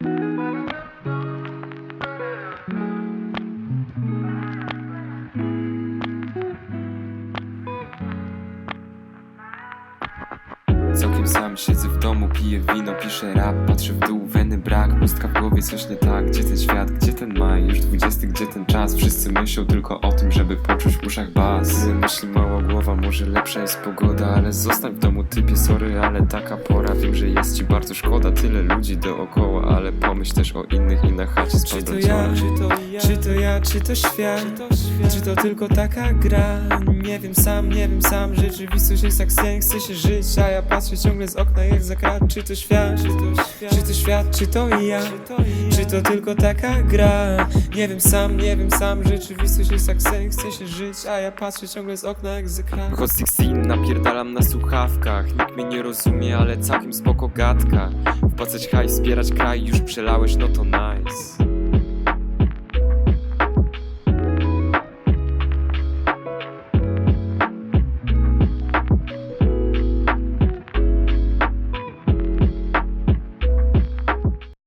Całkiem sam siedzę w domu, piję wino, piszę rap Patrzę w dół, weny brak, pustka w głowie, coś nie tak Gdzie ten świat, gdzie ten maj, już dwudziesty, gdzie ten czas. Wszyscy myślą tylko o tym, żeby poczuć w uszach bas myśli mała głowa, może lepsza jest pogoda Ale zostań w domu typie, sorry, ale taka pora. Wiem, że jest ci bardzo szkoda, tyle ludzi dookoła Ale pomyśl też o innych i na chacie Czy to ja, czy to ja, czy to ja, czy to świat, czy to tylko taka gra? Nie wiem sam, nie wiem sam, rzeczywistość jest jak sen, chce się żyć A ja patrzę ciągle z okna jak za krat. Czy to świat, czy to świat, czy to, świat, czy to ja, czy to tylko taka gra? Nie wiem sam, nie wiem sam, rzeczywistość jest jak sen, chce się żyć A ja patrzę ciągle z okna jak za krat Hot 16 napierdalam na słuchawkach. Nikt mnie nie rozumie, ale całkiem spoko gadka. Wpłacać hajs, wspierać kraj, już przelałeś, no to nice